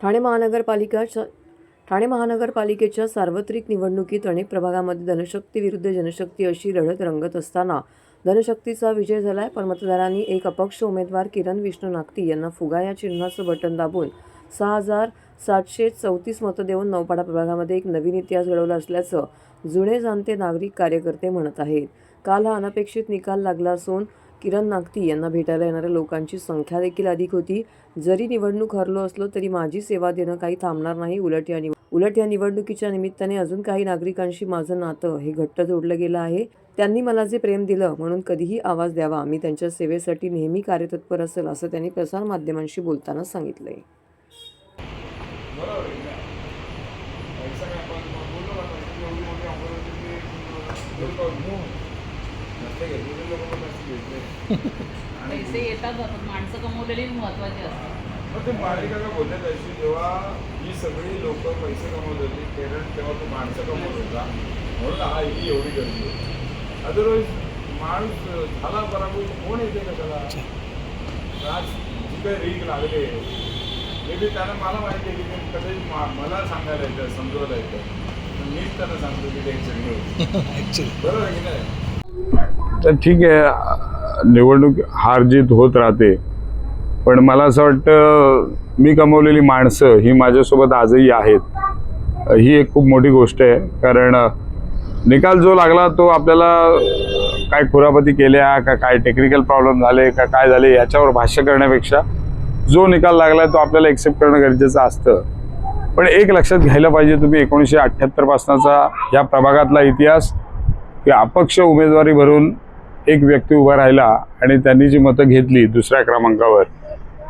ठाणे महानगरपालिका ठाणे महानगरपालिकेच्या सार्वत्रिक निवडणुकीत अनेक प्रभागामध्ये धनशक्ती विरुद्ध जनशक्ती अशी लढत रंगत असताना धनशक्तीचा विजय झालाय पण मतदारांनी एक अपक्ष उमेदवार किरण विष्णू नागती यांना फुगा या चिन्हाचं बटन दाबून सहा हजार सातशे चौतीस मतं देऊन नौपाडा प्रभागामध्ये एक नवीन इतिहास घडवला असल्याचं जुने जाणते नागरिक कार्यकर्ते म्हणत आहेत. काल हा अनपेक्षित निकाल लागला असून किरण नागती यांना भेटायला येणाऱ्या लोकांची संख्या देखील अधिक होती. जरी निवडणूक हरलो असलो तरी माझी सेवा देणं काही थांबणार नाही. उलट या निव उलट या निवडणुकीच्या निमित्ताने अजून काही नागरिकांशी माझं नातं हे घट्ट जोडलं गेलं आहे. त्यांनी मला जे प्रेम दिलं म्हणून कधीही आवाज द्यावा. मी त्यांच्या सेवेसाठी नेहमी कार्यतत्पर असेल असं त्यांनी प्रसारमाध्यमांशी बोलताना सांगितलंय. आहे पैसा येतात जातात माणसं कमवलेली महत्वाची असतात. मग ते मालिका का बोलले त्याशी जेव्हा ही सगळी लोक पैसे कमवत होती केरळ तेव्हा तो माणसं कमवत होता म्हणून हा ही एवढी गर्दी होती. अदरवाईज माणूस झाला पराभूत कोण येते का त्याला आज जी काही रीक लागले मे बी त्यानं मला माहिती आहे की मा- मला सांगायला येतं समजवायला येतं. पण मीच त्यांना सांगतो की टेन्शन घेऊ बरोबर आहे की नाही? तर ठीक आहे निवडणूक हार जीत होत राहते. पण मला असं वाटतं मी कमवलेली माणसं ही माझ्यासोबत आजही आहेत. ही एक खूप मोठी गोष्ट आहे. कारण निकाल जो लागला तो आपल्याला काय खुरापती केल्या का काय टेक्निकल प्रॉब्लेम झाले का काय झाले याच्यावर भाष्य करण्यापेक्षा जो निकाल लागला तो आपल्याला एक्सेप्ट करणं गरजेचं असतं. पण एक लक्षात घ्यायला पाहिजे तुम्ही एकोणीसशे अठ्ठ्याहत्तरपासनाचा या प्रभागातला इतिहास की अपक्ष उमेदवारी भरून एक व्यक्ती उभा राहिला आणि त्यांनी जी मतं घेतली दुसऱ्या क्रमांकावर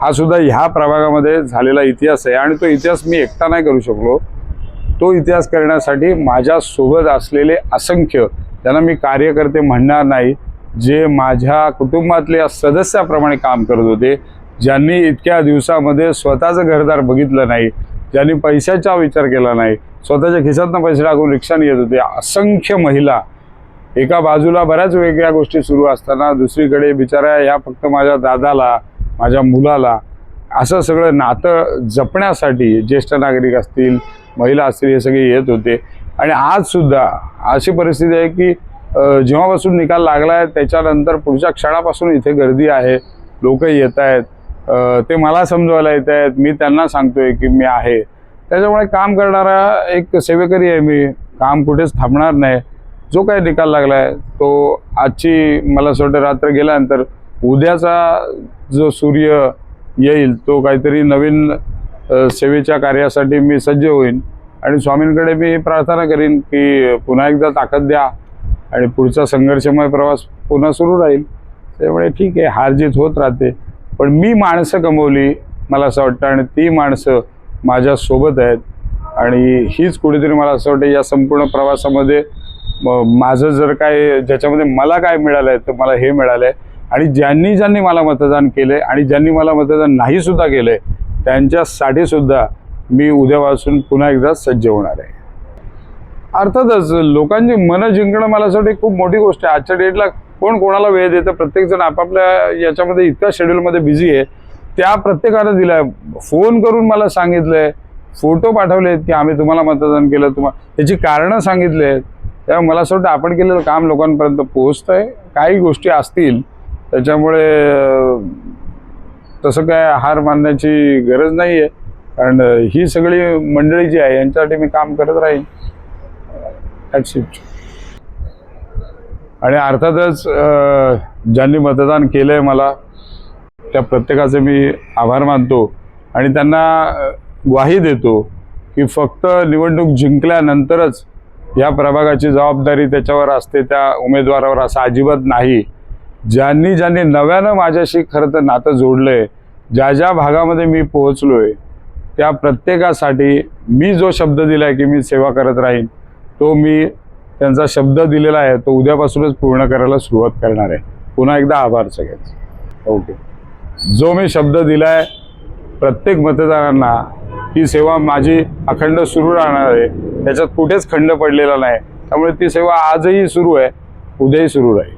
हा सुद्धा ह्या प्रभागामध्ये झालेला इतिहास आहे आणि तो इतिहास मी एकटा नाही करू शकलो. तो इतिहास करण्यासाठी माझ्यासोबत असलेले असंख्य त्यांना मी कार्यकर्ते म्हणणार नाही जे माझ्या कुटुंबातल्या सदस्याप्रमाणे काम करत होते ज्यांनी इतक्या दिवसामध्ये स्वतःचं घरदार बघितलं नाही ज्यांनी पैशाचा विचार केला नाही स्वतःच्या खिशातनं पैसे टाकून रिक्षाने येत होते असंख्य महिला एका बाजूला बऱ्याच वेगळ्या गोष्टी सुरू असताना दुसरीकडे बिचाऱ्या या फक्त माझ्या दादाला माझ्या मुलाला असं सगळं नातं जपण्यासाठी ज्येष्ठ नागरिक असतील महिला असतील हे सगळे येत होते. आणि आजसुद्धा अशी परिस्थिती आहे की जेव्हापासून निकाल लागला आहे त्याच्यानंतर पुढच्या क्षणापासून इथे गर्दी आहे लोक येत आहेत. ते मला समजवायला येत आहेत मी त्यांना सांगतोय की मी आहे. त्याच्यामुळे काम करणारा एक सेवेकरी आहे मी. काम कुठेच थांबणार नाही. जो काही निकाल लागला आहे तो आजची मला असं वाटतं रात्र गेल्यानंतर उद्याचा जो सूर्य येईल तो काहीतरी नवीन सेवेच्या कार्यासाठी मी सज्ज होईन. आणि स्वामींकडे मी प्रार्थना करीन की पुन्हा एकदा ताकद द्या आणि पुढचा संघर्षमय प्रवास पुन्हा सुरू राहील. त्यामुळे ठीक आहे हारजीत होत राहते. पण मी माणसं कमवली मला असं वाटतं आणि ती माणसं माझ्यासोबत आहेत. आणि हीच कुठेतरी मला असं वाटतं या संपूर्ण प्रवासामध्ये माझं जर काय ज्याच्यामध्ये मला काय मिळालं आहे तर मला हे मिळालं आहे आणि ज्यांनी ज्यांनी मला मतदान केलं आणि ज्यांनी मला मतदान नाही सुद्धा केलं आहे त्यांच्यासाठी सुद्धा मी उद्यापासून पुन्हा एकदा सज्ज होणार आहे. अर्थातच लोकांची मनं जिंकणं मला असं वाटतं खूप मोठी गोष्ट आहे. आजच्या डेटला कोण कोणाला वेळ देतं? प्रत्येकजण आपापल्या याच्यामध्ये इतक्या शेड्यूलमध्ये बिझी आहे. त्या प्रत्येकानं दिलाय. फोन करून मला सांगितलंय. फोटो पाठवले आहेत की आम्ही तुम्हाला मतदान केलं. तुम्हाला त्याची कारणं सांगितले आहेत त्यामुळे मला असं वाटतं आपण केलेलं काम लोकांपर्यंत पोहोचतं आहे काही गोष्टी असतील त्याच्यामुळे तसं काय हार मानण्याची गरज नाही आहे कारण ही सगळी मंडळी जी आहे यांच्यासाठी मी काम करत राहीन. That's आणि अर्थातच ज्यांनी मतदान केलं आहे मला त्या प्रत्येकाचे मी आभार मानतो. आणि त्यांना ग्वाही देतो की फक्त निवडणूक जिंकल्यानंतरच या प्रभागाची जबाबदारी त्याच्यावर असते त्या उमेदवारावर असं अजिबात नाही. ज्यांनी ज्यांनी नव्यानं माझ्याशी खरं तर नातं जोडलं आहे ज्या ज्या भागामध्ये मी पोहोचलो आहे त्या प्रत्येकासाठी मी जो शब्द दिला आहे की मी सेवा करत राहीन तो मी त्यांचा शब्द दिलेला आहे तो उद्यापासूनच पूर्ण करायला सुरुवात करणार आहे. पुन्हा एकदा आभार सगळ्यांचे. ओके. जो मी शब्द दिला आहे प्रत्येक मतदारांना ती सेवा माझी अखंड सुरू राहणार आहे. त्याच्यात कुठेच खंड पडलेला नाही. त्यामुळे ती सेवा आजही सुरू आहे उद्याही सुरू राहील.